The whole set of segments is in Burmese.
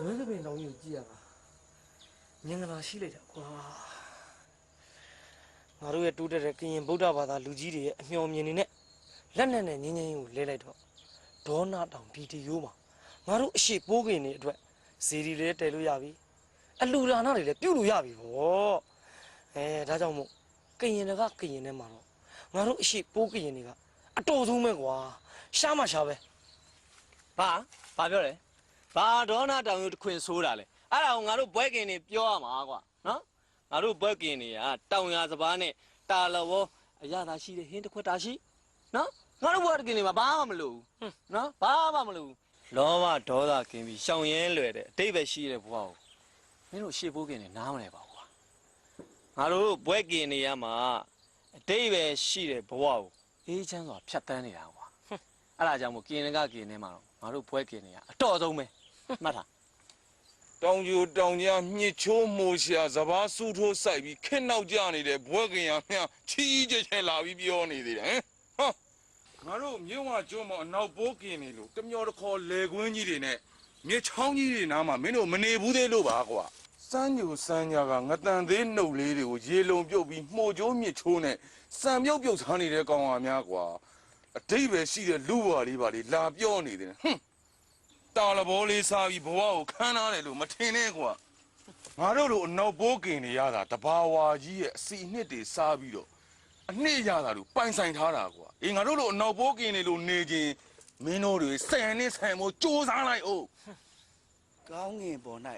ဇွဲသပင်တောင်ကြီးကိုကြည့်ရတာမြင်ကလာရှိလိုက်တာကွာငါတို့ရဲ့တိုးတက်တဲ့ကရင်ဗုဒ္ဓဘာသာလူကြီးတွေရဲ့အမျှော်မြင်နေနဲ့လက်နက်နဲ့ငင်းငင်းကိုလဲလိုက်တော့ဒေါနာတောင်ဗီဒီယိုမှာငါတို့အရှိပိုးကင်တွေအတွက်ဇီဒီလေးတည်လို့ရပြီအလူဒါနာတွေလည်းပြုတ်လို့ရပြီဗောအဲဒါကြောင့်မို့ကရင်တွေကကရင်ထဲမှာတော့ငါတို့အရှိပိုးကရင်တွေကအတော်ဆုံးပဲကွာရှားမှရှားပဲဘာဘာပြောလဲ ဘာဒေါနာတောင်ယူခွင်ဆိုးတာလဲအဲ့ဒါကိုငါတို့ဘွဲကင်နေပြောရမှာကွာနော်ငါတို့ဘွဲကင်နေကတောင်ရစပားနဲ့တာလဝအရသာရှိတဲ့ဟင်းတစ်ခွက်တာရှိနော်ငါတို့ဘွဲကင်နေမှာဘာမှမလုပ်ဘူးနော်ဘာမှမလုပ်ဘူးလောဘဒေါသကင်ပြီးရှောင်ရဲလွယ်တဲ့အတိတ်ပဲရှိတဲ့ဘဝကိုမင်းတို့ရှေ့ဘိုးကင်နေနားမလဲပါဘူးကွာငါတို့ဘွဲကင်နေရမှာအတိတ်ပဲရှိတဲ့ဘဝကိုအေးချမ်းစွာဖြတ်တန်းနေတာကွာအဲ့ဒါကြောင့်မို့ကင်နကကင်နေမှာတော့ငါတို့ဘွဲကင်နေရအတော်ဆုံးပဲ မှတ်ထားတောင်ကျူတောင်ကြားမြစ်ချိုးမိုးရှာစဘာစူးထိုးစိုက်ပြီးခက်နောက်ကြနေတဲ့ဘွဲကင်ရမြချီးကျဲချဲလာပြီးပြောနေသေးတယ်ဟမ်ဟာငါတို့မြို့မှာကျွန်းမအနောက်ပိုးကင်နေလို့တမျောတခေါ်လေကွင်းကြီးတွေနဲ့မြစ်ချောင်းကြီးတွေနားမှာမင်းတို့မနေဘူးသေးလို့ပါကွာစမ်းညူစမ်းညာကငတန်သေးနှုတ်လေးတွေကိုရေလုံပြုတ်ပြီးမှုတ်ချိုးမြစ်ချိုးနဲ့စံမြုပ်ပြုတ်စားနေတဲ့ကောင်ဟာများကွာအတိတ်ပဲရှိတဲ့လူဝါလေးပါလေလာပြောနေတယ်ဟွန်း တာလဘောလေးစားပြီးဘဝကိုခမ်းနားတယ်လို့မထင်နဲ့ကွာငါတို့လိုအနောက်ဘိုးကင်နေရတာတဘာဝကြီးရဲ့အစီအနှစ်တွေစားပြီးတော့အနှစ်ရတာလို့ပိုင်ဆိုင်ထားတာကွာအေးငါတို့လိုအနောက်ဘိုးကင်နေလို့နေခြင်းမင်းတို့တွေဆယ်နှစ်ဆယ်မို့စူးစမ်းလိုက်အောင်ကောင်းငင်ပေါ်၌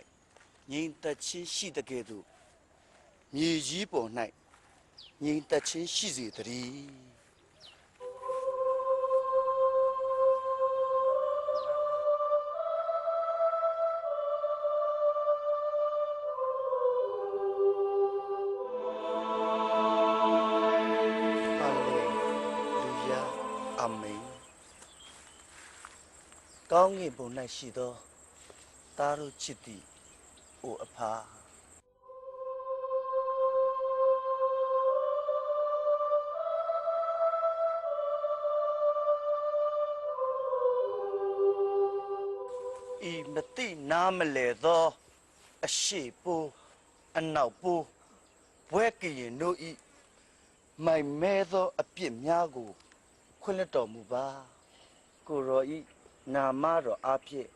ငြိမ်သက်ခြင်းရှိတကယ်သို့မြေကြီးပေါ်၌ငြိမ်သက်ခြင်းရှိစေတည်း ကောင်းငင်ပေါ်၌ရှိသောသားတို့ချစ်သည်အိုအဖာဤမတိနားမလဲသော အရှိပိုးအနောက်ပိုးဘွဲကရင်တို့ဤမိုင်မဲသော အပြစ်များကို ခွင့်လွှတ်တော်မူပါကိုရောဤ နာမတော်အဖြစ်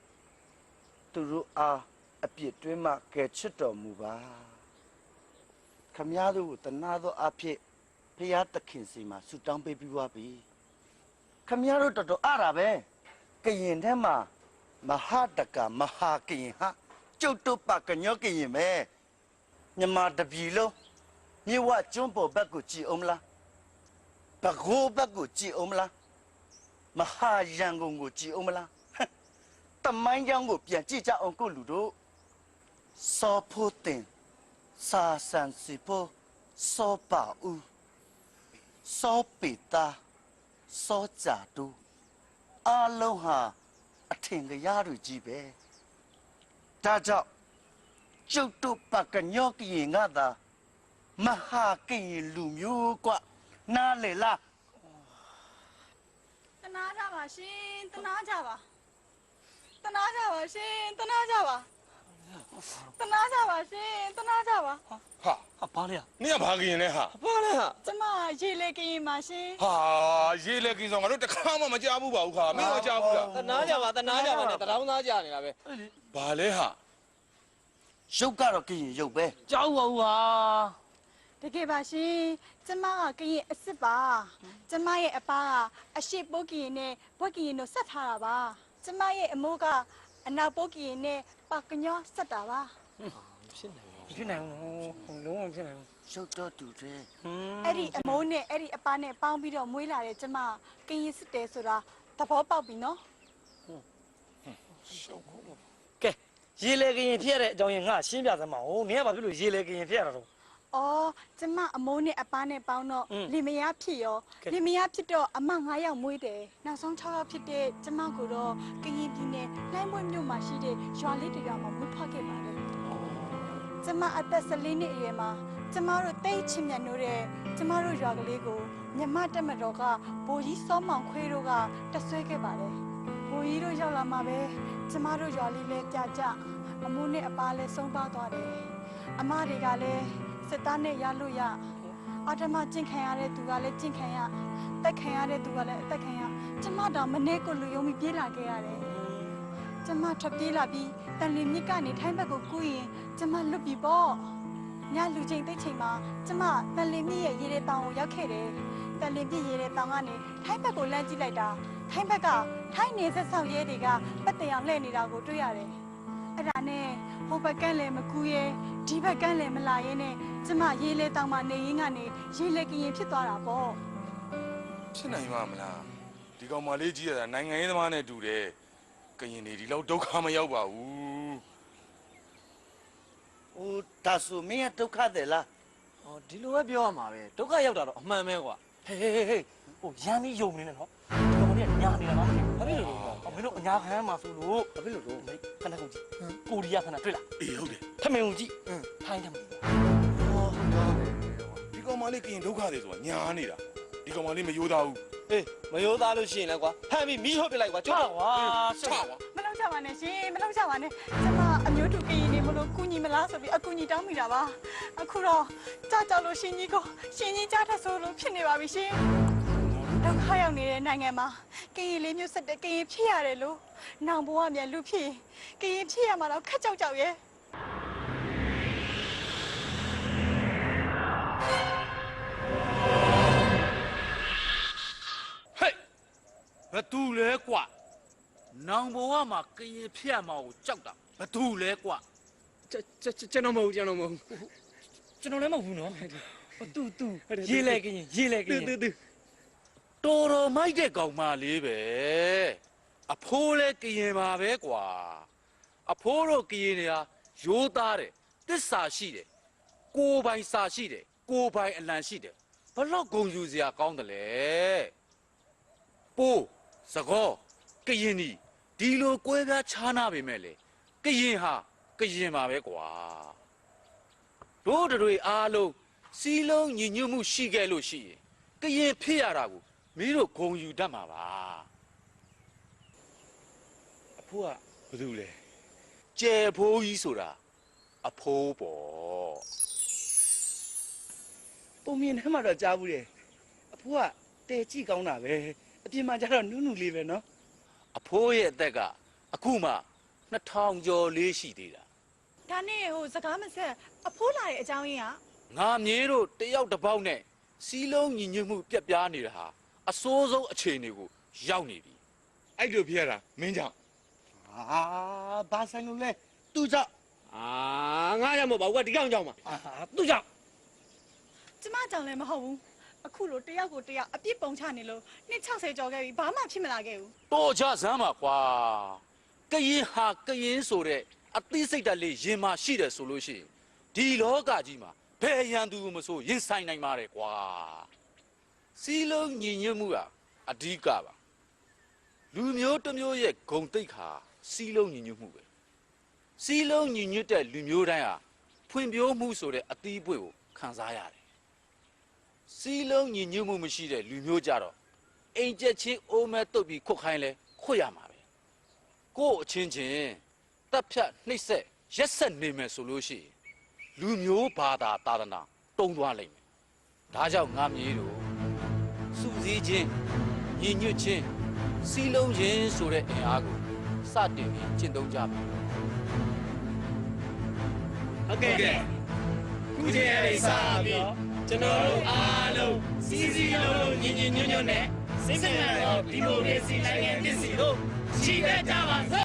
သူတို့အားအပြစ်တွင်းမှကယ်ချစ်တော်မူပါခမည်းတော်ကိုတနာသောအဖြစ်ဖျားသခင်စီမှာဆုတောင်းပေးပြီးပါပြီခမည်းတော်တော်တော်အားရပဲကရင်ထဲမှာမဟာတကမဟာကရင်ဟာကျုပ်တို့ပကညောကရင်ပဲမြန်မာတပြည်လုံးမြေဝကျွန်းပေါ်ဘက်ကိုကြည်အောင်မလားဘကိုးဘက်ကိုကြည်အောင်မလား မဟာရန်ကုန်ကိုကြည်အောင်မလားဟမ်တမိုင်းကြောင်းကိုပြန်ကြည့်ကြအောင်ကိုလူတို့စောဖို့တင်စာဆန်စီဖို့စောပါဦးစောပီတာစောကြတူအလုံးဟာအထင်ကြရတွေကြီးပဲဒါကြောင့်ကျုပ်တို့ပကညောကရင်ငါသာ မဟာကရင်လူမျိုးกว่าနားလေလား တ နာကြပါရှင်တနာကြပါတနာကြပါရှင်တနာကြပါတနာကြပါရှင်တနာကြပါဟာဟာဘာလဲနင်ကဘာကင်လဲဟာဘာလဲဟာကျမရေလေကရင်ပါရှင်ဟာရေးလေကင်ဆောင်ငါတို့တခါမှမကြားဘူးပါဘူးခါမင်းမကြားဘူးလားတနာကြပါတနာကြပါနဲ့တရောင်းသားကြနေတာပဲဘာလဲဟာရုပ်ကတော့ကရင်ရုပ်ပဲကြောက်ပါဦးဟာ တကယ်ပါရှင်ကျမကကရင်အစ်စ်ပါကျမရဲ့အပားကအရှိပုတ်ကရင်နဲ့ဘွက်ကရင်တို့ဆက်ထားတာပါကျမရဲ့အမိုးကအနောက်ပုတ်ကရင်နဲ့ပကညောဆက်တာပါဖြစ်နိုင်ဘူးလုံးဝမဖြစ်နိုင်ဘူးရုပ်တော့တူတယ်ဟွန်းအဲ့ဒီအမိုးနဲ့အဲ့ဒီအပားနဲ့ပေါင်းပြီးတော့မွေးလာတဲ့ကျမကရင်စစ်တယ်ဆိုတာသဘောပေါက်ပြီနော်ကဲရေလေကရင်ဖြစ်ရတဲ့အကြောင်းရင်းငါရှင်းပြသမှာဟိုနင်ကဘာဖြစ်လို့ရေလေကရင်ဖြစ်ရတာတော့။ အော်ကျမအမိုးနဲ့အပားနဲ့ပေါင်းတော့อืมလင်မယားဖြစ်ရောကဲ လင်မယားဖြစ်တော့အမ9ယောက်မွေးတယ်။နောက်ဆုံး6ယောက်ဖြစ်တဲ့ကျမကိုတော့ကရင်ပြည်နယ်လိုင်းမွေမြို့မှာရှိတဲ့ရွာလေးတစ်ရွာမှာမွေးဖွားခဲ့ပါတယ်။ကျမအသက်14နှစ်အရွယ်မှာကျမတို့တိတ်ချင်မြတ်နိုးတဲ့ကျမတို့ရွာကလေးကိုမြမတက်မတော်ကဘိုးကြီးစောမောင်ခွေးတို့ကတဆွဲခဲ့ပါတယ်။ကိုကြီးတို့ရောက်လာမှာပဲကျမတို့ရွာလေးလဲပြကြအမိုးနဲ့အပားလဲဆုံးပါသွားတယ် အမတွေကလည်း စစ်သားနဲ့ရလို့ရအာထမကျင့်ခံရတဲ့သူကလည်းကျင့်ခံရတက်ခံရတဲ့သူကလည်းအသက်ခံရကျမတော့မနေ့ကလူယုံပြီးပြေးလာခဲ့ရတယ်ကျမထွက်ပြေးလာပြီးတန်လီမြစ်ကနေထိုင်းဘက်ကိုကူးရင်ကျမလွတ်ပြီပေါ့ညလူချိန်တိတ်ချိန်မှာကျမတန်လီမြစ်ရဲ့ရေတဲ့တောင်ကိုရောက်ခဲ့တယ်တန်လီမြစ်ရေတဲ့တောင်ကနေထိုင်းဘက်ကိုလမ်းကြည့်လိုက်တာထိုင်းဘက်ကထိုင်းနေဆက်ဆောက်ရဲတွေကပတ်တရောင်လှည့်နေတာကိုတွေ့ရတယ် အဲ့ဒါနဲ့ဟိုဘက်ကန်းလည်းမကူရဲဒီဘက်ကန်းလည်းမလာရဲနဲ့ကျမရေလေတောင်မှာနေရင်းကနေရေလေကရင်ဖြစ်သွားတာပေါ့ဖြစ်နိုင်မှာမလားဒီကောင်မလေးကြီးရတာနိုင်ငံရေးသမားနဲ့တူတယ်ကရင်နေဒီလောက်ဒုက္ခမရောက်ပါဘူးဟိုဒါဆိုမင်းကဒုက္ခတယ်လားဟောဒီလိုပဲပြောရမှာပဲဒုက္ခရောက်တာတော့အမှန်ပဲကွာဟေးဟေးဟေးဟေးဟိုရမ်းပြီးယုံနေတယ်နော်ဒီကောင်မလေးကညာနေတာနော် ဘာဖြစ်လို့လဲအမင်းတို့အညာခံမှာဆိုလို့ဘာဖြစ်လို့လဲခဏကုန်ကြည့်ကိုရီးယားခဏတွေ့လားအေးဟုတ်တယ်ထမင်းကိုကြည့်ထိုင်းထမင်းဒီကောင်မလေးကရင်ဒုက္ခတယ်ဆိုတာညာနေတာဒီကောင်မလေးမယိုးသားဘူးဟေးမရိုးသားလို့ရှိရင်လည်းကွာဟမ်းပြီးမီးထုတ်ပြလိုက်ကွာချွတ်ကျွတ်ကွာချဆက်ပါမလောက်ကြပါနဲ့ရှင်မလောက်ကြပါနဲ့ကျမအမျိုးတူကရင်နေမလို့ကုညီမလားဆိုပြီးအကူညီတောင်းမိတာပါအခုတော့ကြောက်ကြောက်လို့ရှင်ကြီးကိုရှင်ကြီးကြားထဆိုလို့ဖြစ်နေပါပြီရှင် ဒုက္ခရောက်နေတဲ့နိုင်ငံမှာကရင်လေးမျိုးဆက်တဲ့ကရင်ဖြစ်ရတယ်လို့နောင်ဘဝမြန်လူဖြစ်ရင်ကရင်ဖြစ်ရမှာတော့ခက်ကြောက်ကြောက်ရဲ့ဟဲ့ဘသူလဲကွာနောင်ဘဝမှာကရင်ဖျက်မှာကိုကြောက်တာဘသူလဲကွာကျွန်တော်မဟုတ်ကျွန်တော်မဟုတ်ကျွန်တော်လည်းမဟုတ်ဘူးနော်ဟိုတူတူရေးလဲကရင်ရေးလဲကရင်တူတူ တော်တော်မိုက်တဲ့ကောင်မလေးပဲအဖိုးလဲကရင်ပါပဲကွာအဖိုးတို့ကရင်တွေကရိုးသားတယ်တစ္ဆာရှိတယ်ကိုယ်ပိုင်စာရှိတယ်ကိုယ်ပိုင်အလံရှိတယ်ဘလောက်ဂုံယူစရာကောင်းတယ်လဲပိုးစကောကရင်ဒီဒီလိုကွဲပြားခြားနာပေမဲ့လေကရင်ဟာကရင်ပါပဲကွာတို့တွေအားလုံးစီးလုံးညီညွတ်မှုရှိခဲ့လို့ရှိရင်ကရင်ဖြစ်ရတာကို မင်းတို့ဂုံယူတတ်မှာပါအဖိုးကဘာလို့လဲကျဲဖိုးကြီးဆိုတာအဖိုးပေါ့ပုံမြင်ထဲမှာတော့ကြားဘူးတယ်အဖိုးကတဲကြည့်ကောင်းတာပဲအပြင်မှာကျတော့နူးနူးလေးပဲနော်အဖိုးရဲ့အသက်ကအခုမှ2000ကျော်လေးရှိသေးတာဒါနဲ့ဟိုစကားမဆက်အဖိုးလာတဲ့အကြောင်းရင်းကငါမြေးတို့တယောက်တစ်ပေါက်နဲ့စီးလုံးညီညွတ်မှုပြက်ပြားနေတာဟာ အစိုးဆုံးအခြေအနေကိုရောက်နေပြီအဲ့လိုဖြစ်ရတာမင်းကြောင့်အာဘာဆိုင်လို့လဲသူ့ကြောင့်အာငါရမို့ပါကွာဒီကောင်ကြောင့်ပါအာသူ့ကြောင့်ကျမကြောင့်လည်းမဟုတ်ဘူးအခုလိုတယောက်ကိုတယောက်အပြစ်ပုံချနေလို့နှစ်60ကျော်ခဲ့ပြီဘာမှဖြစ်မလာခဲ့ဘူးတော်ကြစမ်းပါကွာကရင်ဟာကရင်ဆိုတဲ့အသိစိတ်ဓာတ်လေးရင်မာရှိတယ်ဆိုလို့ရှိရင်ဒီလောကကြီးမှာဘယ်ရန်သူမဆိုရင်ဆိုင်နိုင်ပါတယ်ကွာ စီးလုံးညီညွတ်မှုကအဓိကပါလူမျိုးတစ်မျိုးရဲ့ဂုံတိတ်ခါစီးလုံးညီညွတ်မှုပဲစီးလုံးညီညွတ်တဲ့လူမျိုးတိုင်းဟာဖွံ့ဖြိုးမှုဆိုတဲ့အသီးပွေကိုခံစားရတယ်စီးလုံးညီညွတ်မှုမရှိတဲ့လူမျိုးကြတော့အိမ်ကျက်ချင်းအိုးမဲတုတ်ပြီးခွတ်ခိုင်းလဲခွတ်ရမှာပဲကို့အချင်းချင်းတပ်ဖြတ်နှိပ်စက်ရက်ဆက်နေမယ်ဆိုလို့ရှိရင်လူမျိုးဘာသာသာသနာတုံးသွားလိမ့်မယ်ဒါကြောင့်ငါမြေးတို့ စုစည်းခြင်းညီညွတ်ခြင်းစီးလုံးခြင်းဆိုတဲ့အင်အားကိုစတင်ပြီးကျင့်သုံးကြပါဟုတ်ကဲ့ခုချိန်လေးစပြီးကျွန်တော်တို့အားလုံးစီစီလုံးလုံးညီညီညွတ်ညွတ်နဲ့စိတ်ဆက်တော့ဒီမိုကရေစီနိုင်ငံတည်စီတို့ရှိခဲ့ကြပါစို့